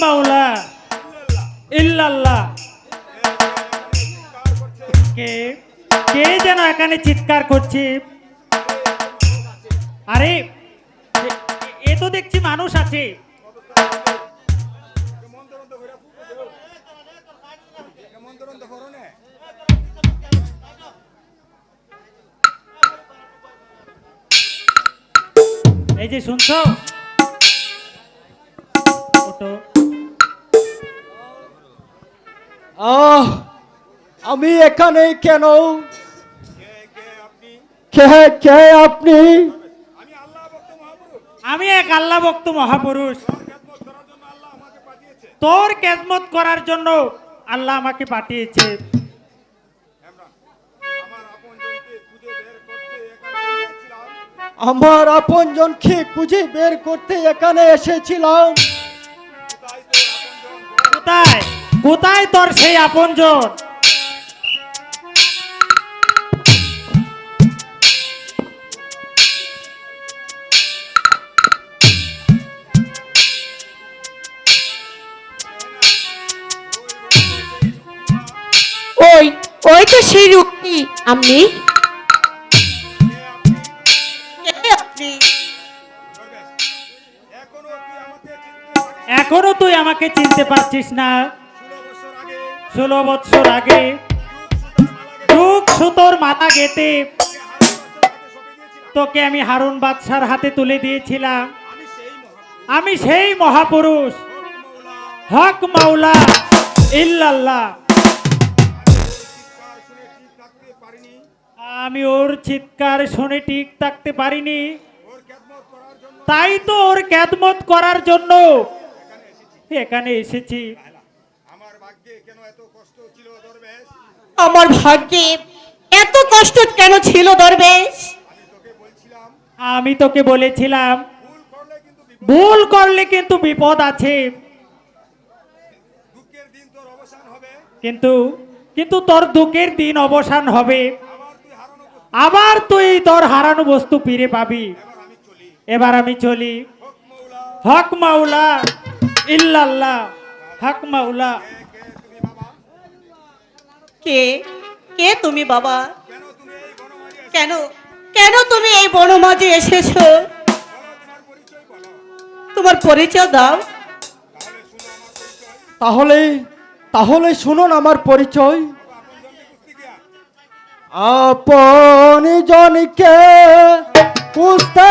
মাওলা। ইল্লাল্লাহ। কে? কে যেন এখানে চিৎকার করছে? আরে, এ- তো দেখছি মানুষ আছে। এই যে শুনছো? ওটো আহ আমি এখানে কেন? কে কে আপনি? আমি এক আল্লাহ ভক্ত মহাপুরুষ। তোর কেজমত করার জন্য আল্লাহ আমাকে পাঠিয়েছে। আমার আপন আপনজনকে খুঁজে বের করতে এখানে এসেছিলাম। কোথায়? কোথায় তোর সেই আপনজন? ওই ওই তো সেই কে আপনি? এখনও তুই আমাকে চিনতে পারছিস না। ষোলো বছর আগে যুগ সুতোর মাথা গেতে তোকে আমি হারুন বাদশার হাতে তুলে দিয়েছিলাম। আমি সেই মহাপুরুষ। হক মাওলা, ইল্লাল্লাহ। আমি ওর চিৎকার শুনে ঠিক থাকতে পারিনি। তাই তো ওর ক্যাদমত করার জন্য। এখানে এসেছি। আমার ভাগ্যে এত কষ্ট কেন ছিল দরবেশ? আমি তোকে বলেছিলাম, ভুল করলে কিন্তু বিপদ আছে। কিন্তু কিন্তু তোর দুঃখের দিন অবসান হবে। আবার তুই তোর হারানো বস্তু ফিরে পাবি। এবার আমি চলি। হক মাউলা ইল্লাল্লাহ, হক মাওলা। কে? কে তুমি বাবা? কেন কেন? তুমি এই বনমাঝে এসেছ? তোমার পরিচয় দাও। তাহলে তাহলে শুনুন আমার পরিচয়। আপন জনকে খুঁজতে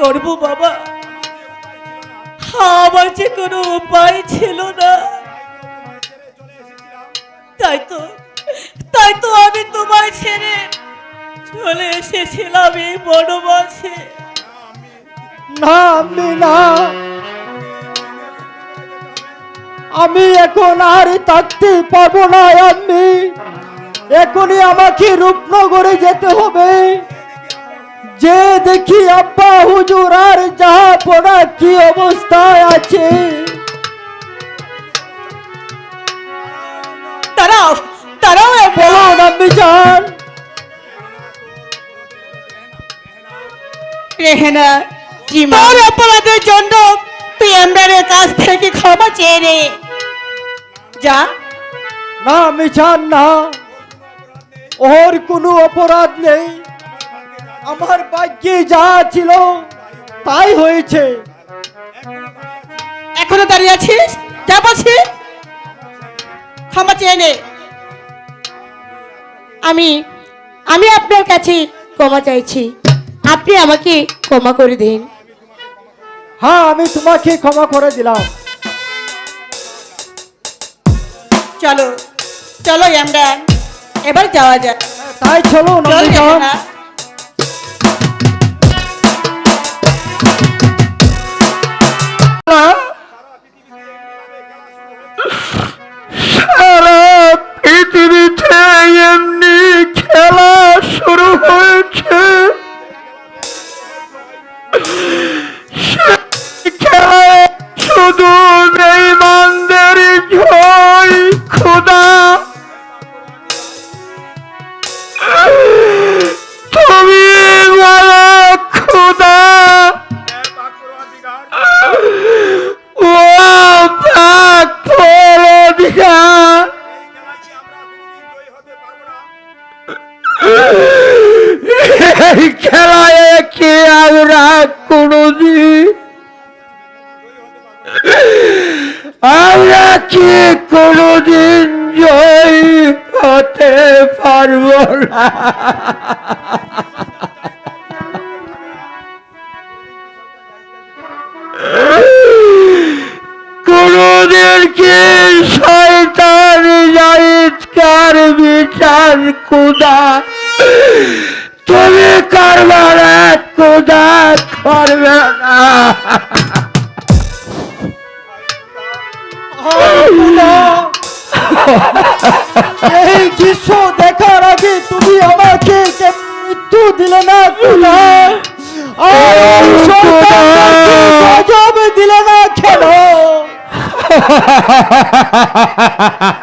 করব বাবা। আমার যে কোনো উপায় ছিল না। তাই তো তাই তো আমি তোমায় ছেড়ে চলে এসেছিলাম এই বনবাসে। না, আমি না। আমি এখন আর থাকতে পারব না, আমি। এখনই আমাকে রূপনগরে যেতে হবে। যে দেখি আব্বা হুজুর আর যাহা পড়া কি অবস্থায় আছে। তারাও তারাও বলুন আম্মি যান রেহেনা তোর অপরাধের জন্য তুই এমরানের কাছ থেকে ক্ষমা চেয়ে নে। যা। না না। ওর কোনো অপরাধ নেই। আমার ভাগ্যে যা ছিল তাই হয়েছে। এখনও দাঁড়িয়ে আছিস? যা বলছি। ক্ষমা চেয়ে নে। আমি আমি আপনার কাছে ক্ষমা চাইছি। আপনি আমাকে ক্ষমা করে দিন। হ্যাঁ আমি তোমাকে ক্ষমা করে দিলাম। চলো চলো এমরান এবার যাওয়া যাক। তাই চলো চল Thank you. এই খেলায় কি আমরা কোনদিন আমরা কি কোনদিন জয় হতে পারব না? কোনদিন কি শয়তান জাহিদকার বিচার কুদা? তুমি করবার এক কুদা করবে না। এই দৃশ্য দেখার আগে তুমি আমাকে মৃত্যু দিলে না খোদা? আর দিলে না কেন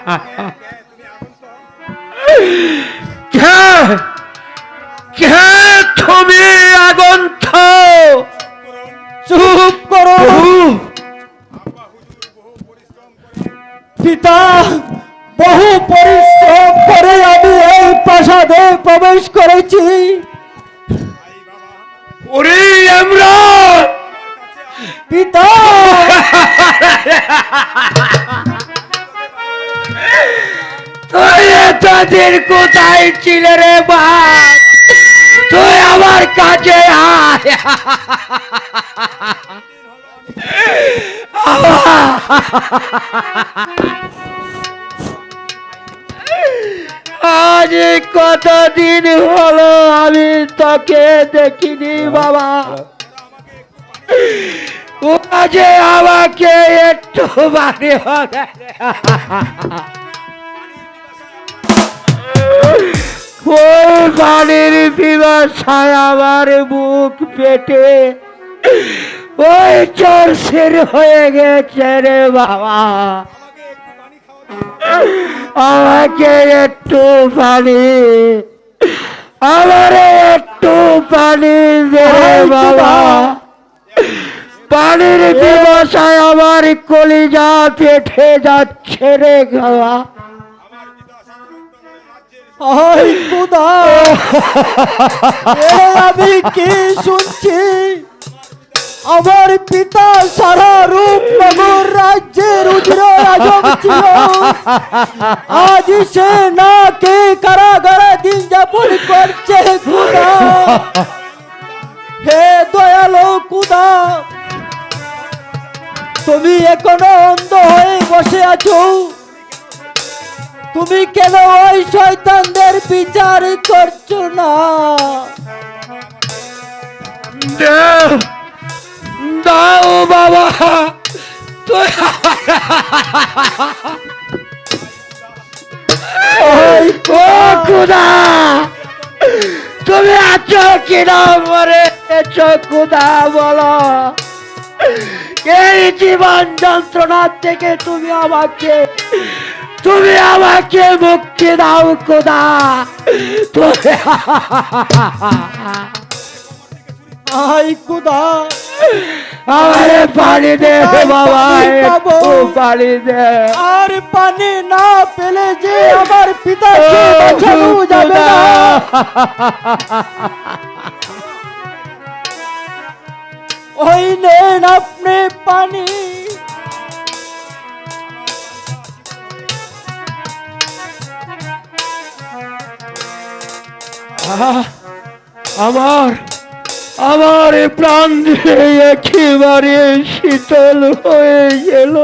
তুই কোথায় ছিলে রে বাপ তুই আমার কাছে আজ কতদিন হলো আমি তোকে দেখিনি বাবা। ও যে আমাকে একটু বাড়ি হবে ওই পানির পিপাসায় আমার বুক পেটে ওই চোর সির হয়ে গেছে রে বাবা। আমাকে একটু পানি। আমারে একটু পানি দে বাবা। পানির দিবসায় আমার কলিজা পেটে যাচ্ছে রে বাবা। আই খুদা। আমি কি শুনছি? আমার পিতা সারা রূপনগর রাজ্যের উজ্র রাজব ছিল। আজ সে না কে কারাগারে দিন যাপন করছে খুদা। হে দয়ালো খুদা তুমি এখনও অন্ধ হয়ে বসে আছো। তুমি কেন ওই শয়তানদের বিচার করছ না? দাও বাবা। ওই ও খুদা! তুমি আছো কিনা মরে এছো খুদা বলো। এই জীবন যন্ত্রণার থেকে তুমি আমাকে তুমি আমাকে মুক্তি দাও খুদা। তুমি আই খুদা। আমারে পানি দে বাবা পানি দে। আর পানি না পেলে যে আমার পিতাকে বাঁচানো যাবে না। ওই নেন আপনি পানি। আমার আমার প্রাণ দিয়ে একেবারে শীতল হয়ে গেল।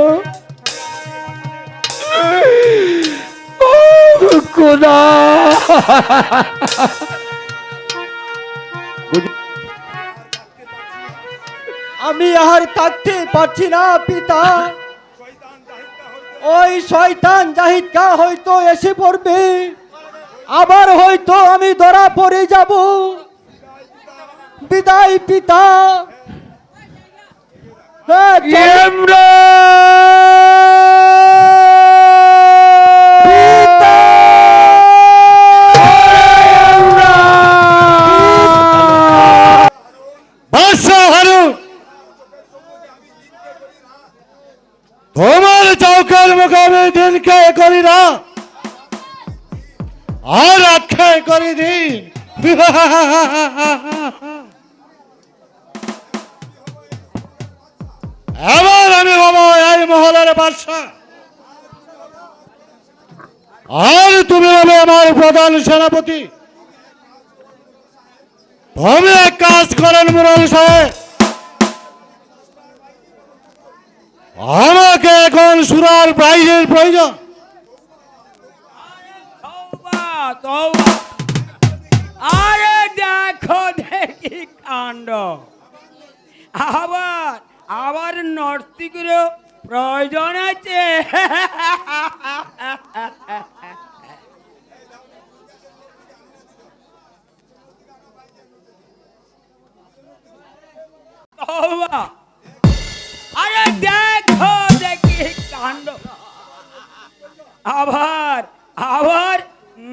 আমি আর থাকতে পারছি না, পিতা। জাহিদা ওই শয়তান জাহিদকা হয়তো এসে পড়বে। আবার হয়তো আমি ধরা পড়ে যাব। বিদায় পিতা। তোমার চৌকের মুখে দিনকে করি না আর রাতকে করি দিন। এবার আমি হব এই মহলের বাদশাহ। আর তুমি হবে আমার প্রধান সেনাপতি। এক কাজ করেন মুরাল সাহেব। আমাকে এখন সুরার বাইরের প্রয়োজন। তওবা। আরে দেখো, দেখি কাণ্ড আবার আবার নর্তিকের প্রয়োজন আছে। আরে দেখো, দেখি কাণ্ড আবার আবার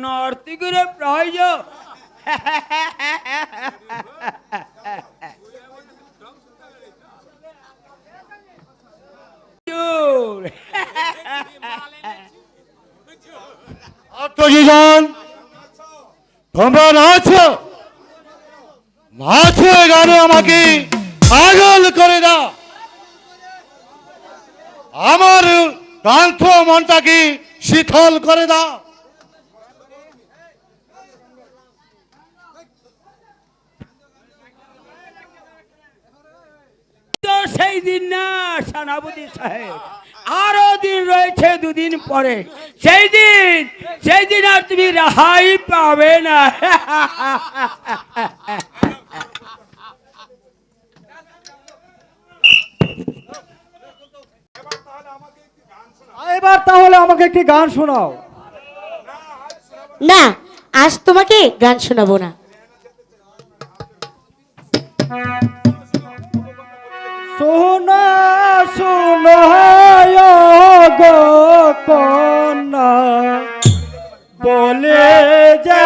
নর্তিকের প্রয়োজন? আত্মজীবন, তোমরা নাচো। নাচো গানে আমাকে পাগল করে দাও। আমার ক্লান্ত মনটাকে শীতল করে দাও। তো সেই দিন না সেনাপতি সাহেব। আরও দিন রয়েছে দুদিন পরে। সেই দিন সেই দিন আর তুমি রেহাই পাবে না। এবার তাহলে আমাকে একটি গান শোনাও। না আজ তোমাকে গান শোনাবো না। শোনা শোনা গো কন্যা বলে যে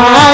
Ah